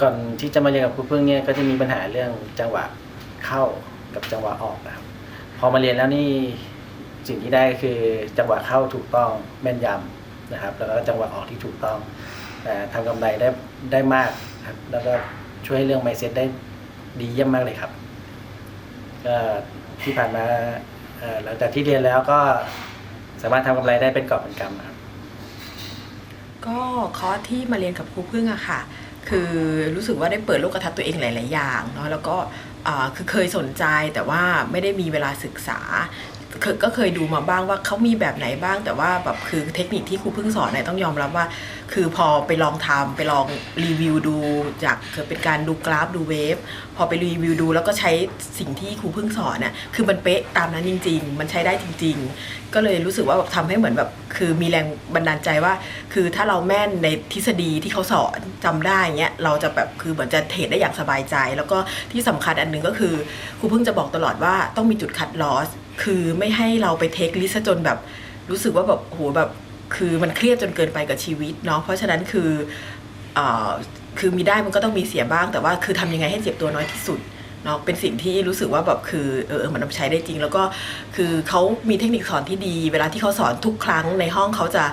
ก่อนที่จะมาเรียนกับครูพึ่งเนี่ยก็จะมีปัญหาเรื่องจังหวะเข้ากับจังหวะออกนะครับพอมาเรียนแล้วนี่สิ่งที่ได้ก็คือจังหวะเข้าถูกต้องแม่นยำนะครับ แล้วก็จังหวะออกที่ถูกต้องทำกำไรได้ได้มากครับแล้วก็ช่วยเรื่องไมเซ็ตได้ดีเยี่ยมมากเลยครับก็ที่ผ่านมาหลังจากที่เรียนแล้วก็สามารถทำกำไรได้เป็นกอบเป็นกำครับก็คอร์สที่มาเรียนกับครูพึ่งอะค่ะ คือรู้สึกว่าได้เปิดโลกทัศน์ตัวเองหลาย ๆ อย่างเนาะแล้วก็คือเคยสนใจแต่ว่าไม่ได้มีเวลาศึกษา ก็เคยดูมาบ้างว่าเขามีแบบไหนบ้าง แต่ว่าแบบคือเทคนิคที่ครูเพึ่งสอนเนี่ยต้องยอมรับว่า คือพอไปลองทำไปลองรีวิวดูจากคือเป็นการดูกราฟดูเวฟพอไปรีวิวดูแล้วก็ใช้สิ่งที่ครูเพึ่งสอนน่ะคือมันเป๊ะตามนั้นจริง ๆ มันใช้ได้จริง ๆ ก็เลยรู้สึกว่าแบบทำให้เหมือนแบบคือมีแรงบันดาลใจว่า คือถ้าเราแม่นในทฤษฎีที่เขาสอนจำได้เงี้ยเราจะแบบคือเหมือนจะเทรดได้อย่างสบายใจ แล้วก็ที่สำคัญอันหนึ่งก็คือครูเพิ่งจะบอกตลอดว่าต้องมีจุดคัดลอส คือไม่ให้เราไปเทคลิสจนแบบ รู้สึกว่าแบบโหแบบคือมันเครียดจนเกินไปกับชีวิตเนาะเพราะฉะนั้นคืออคือมีได้มันก็ต้องมีเสียบ้าง แต่ว่าคือทำยังไงให้เจ็บตัวน้อยที่สุดเนาะเป็นสิ่งที่รู้สึกว่าแบบคือเออเออมันนำใช้ได้จริง แล้วก็คือเขามีเทคนิคสอนที่ดี เวลาที่เขาสอนทุกครั้งในห้องเขาจะ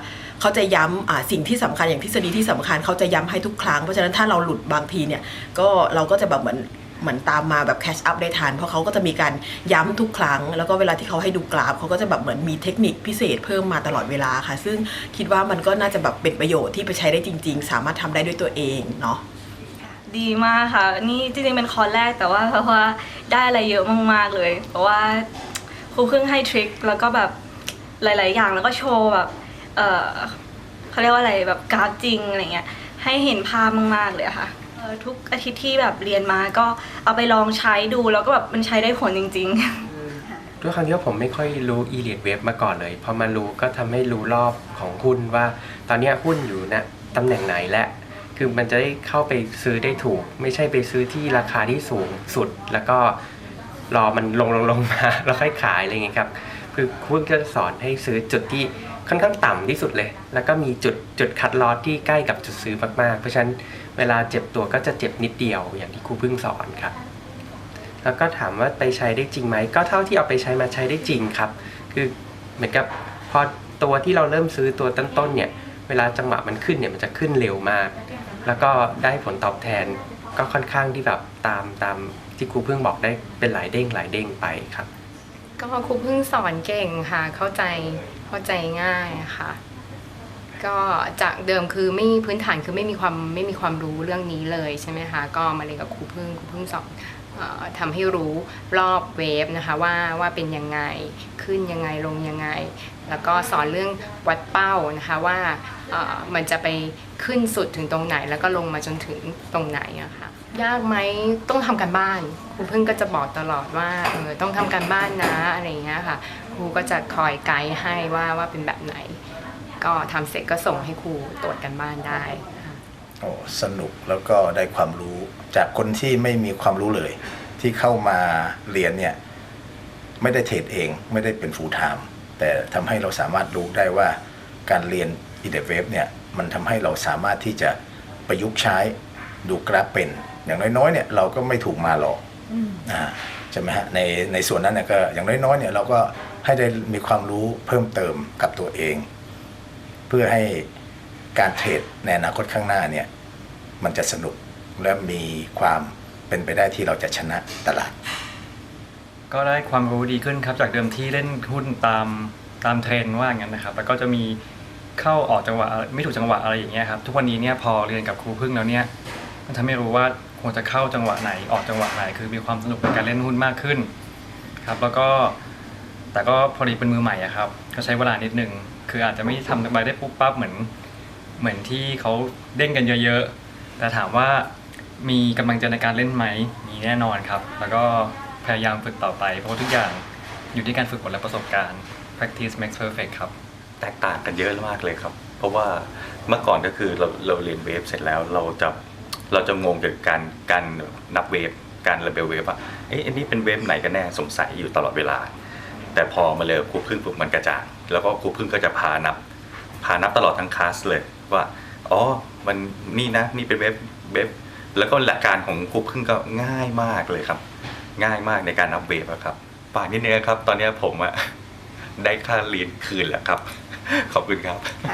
เขาจะย้ำสิ่งที่สำคัญอย่างทฤษฎีที่สำคัญเขาจะย้ำให้ทุกครั้งเพราะฉะนั้นถ้าเราหลุดบางทีเนี่ยก็เราก็จะแบบเหมือน เหมือนตามมาแบบแคชอัพได้ทันเพราะเขาก็จะมีการย้ำทุกครั้ง แล้วก็เวลาที่เขาให้ดูกราฟเขาก็จะแบบเหมือนมีเทคนิคพิเศษเพิ่มมาตลอดเวลาค่ะ ซึ่งคิดว่ามันก็น่าจะแบบเป็นประโยชน์ที่ไปใช้ได้จริง ๆ สามารถทำได้ด้วยตัวเองเนาะดีมากค่ะ นี่จริงๆเป็นคอร์สแรกแต่ว่าเพราะว่าได้อะไรเยอะมากๆเลย เพราะว่าครูเพิ่งให้ทริคแล้วก็แบบหลาย ๆ อย่างแล้วก็โชว์แบบเออเขาเรียกว่าอะไรแบบกราฟจริงอะไรเงี้ยให้เห็นภาพมากๆเลยค่ะ ทุกอาทิตย์ที่แบบเรียนมาก็เอาไปลองใช้ดูแล้วก็แบบมันใช้ได้ผลจริง ๆ ด้วยความที่ว่าผมไม่ค่อยรู้ e l i t e Wave มาก่อนเลย พอมารู้ก็ทำให้รู้รอบของหุ้นว่า ตอนเนี้ยหุ้นอยู่ณตำแหน่งไหนและคือมันจะได้เข้าไปซื้อได้ถูก ไม่ใช่ไปซื้อที่ราคาที่สูงสุด แล้วก็รอมันลงลงลงมา แล้วค่อยขายอะไรเงี้ยครับ คือคุณก็จะสอนให้ซื้อจุดที่ ค่อนข้างต่ำที่สุดเลย แล้วก็มีจุดจุดคัดลอสที่ใกล้กับจุดซื้อมากๆ เพราะฉะนั้นเวลาเจ็บตัวก็จะเจ็บนิดเดียวอย่างที่ครูเพิ่งสอนครับ แล้วก็ถามว่าไปใช้ได้จริงไหม ก็เท่าที่เอาไปใช้มาใช้ได้จริงครับ คือเหมือนกับพอตัวที่เราเริ่มซื้อตัวต้นๆเนี่ย เวลาจังหวะมันขึ้นเนี่ยมันจะขึ้นเร็วมาก แล้วก็ได้ผลตอบแทนก็ค่อนข้างที่แบบตามตามที่ครูเพิ่งบอกได้เป็นหลายเด้งหลายเด้งไปครับ ก็ครูเพิ่งสอนเก่งค่ะเข้าใจ เข้าใจง่ายค่ะ ก็จากเดิมคือไม่พื้นฐานคือไม่มีความไม่มีความรู้เรื่องนี้เลยใช่ไหมคะ ก็มาเรียนกับครูเพิ่งครูเพิ่งสอน ทำให้รู้รอบเวฟนะคะว่าว่าเป็นยังไงขึ้นยังไงลงยังไง แล้วก็สอนเรื่องวัดเป้านะคะว่ามันจะไปขึ้นสุดถึงตรงไหน แล้วก็ลงมาจนถึงตรงไหนอะค่ะยากไหมต้องทำการบ้านครูเพิ่งก็จะบอกตลอดว่าเออต้องทำการบ้านนะอะไรอย่างเงี้ยค่ะครูก็จะคอยไกด์ให้ว่าว่าเป็นแบบไหน ก็ทำเสร็จก็ส่งให้ครูตรวจกันบ้านได้ โอ้สนุกแล้วก็ได้ความรู้จากคนที่ไม่มีความรู้เลย ที่เข้ามาเรียนเนี่ยไม่ได้เทรดเองไม่ได้เป็นฟูลไทม์แต่ทำให้เราสามารถรู้ได้ว่าการเรียน e d w a v e เนี่ยมันทำให้เราสามารถที่จะประยุกต์ใช้ดูกราฟเป็น อย่างน้อยๆเนี่ยเราก็ไม่ถูกมาหลอกอ่าใช่ไหมฮะในในส่วนนั้นเนี่ยก็อย่างน้อยๆเนี่ยเราก็ให้ได้มีความรู้เพิ่มเติมกับตัวเอง เพื่อให้ การเทรดในอนาคตข้างหน้าเนี่ยมันจะสนุกและมีความเป็นไปได้ที่เราจะชนะตลาด ก็ได้ความรู้ดีขึ้นครับ จากเดิมที่เล่นหุ้นตามตามเทรนว่าอย่างนั้นนะครับ แล้วก็จะมีเข้าออกจังหวะไม่ถูกจังหวะอะไรอย่างเงี้ยครับ ทุกวันนี้เนี่ยพอเรียนกับครูพึ่งแล้วเนี่ยมันทำให้รู้ว่าควรจะเข้าจังหวะไหนออกจังหวะไหน คือมีความสนุกในการเล่นหุ้นมากขึ้นครับ แล้วก็แต่ก็พอดีเป็นมือใหม่อะครับ ก็ใช้เวลานิดนึงคืออาจจะไม่ทำไปได้ปุ๊บปั๊บเหมือน เหมือนที่เขาเด้งกันเยอะๆ แต่ถามว่ามีกำลังใจในการเล่นไหมมีแน่นอนครับ แล้วก็พยายามฝึกต่อไป เพราะทุกอย่างอยู่ที่การฝึกฝนและประสบการณ์ practice makes perfect ครับ แตกต่างกันเยอะมากเลยครับ เพราะว่าเมื่อก่อนก็คือเราเราเรียนเวฟเสร็จแล้วเราจะเราจะงงเกี่ยวกับการการนับเวฟการระเบลเวฟอะเอ๊ะอันนี้เป็นเวฟไหนกันแน่สงสัยอยู่ตลอดเวลา แต่พอมาเลยครูพึ่งปุ๊บมันกระจ่างแล้วก็ครูพึ่งก็จะพานับ พานับตลอดทั้งคลาสเลย ว่าอ๋อมันนี่นะนี่เป็นเวฟเวฟแล้วก็หลักการของครูพึ่งก็ง่ายมากเลยครับ ง่ายมากในการอัปเวฟครับฝากนิดนึงครับ ตอนนี้ผมอะได้ค่าเรียนคืนแล้วครับ ขอบคุณครับ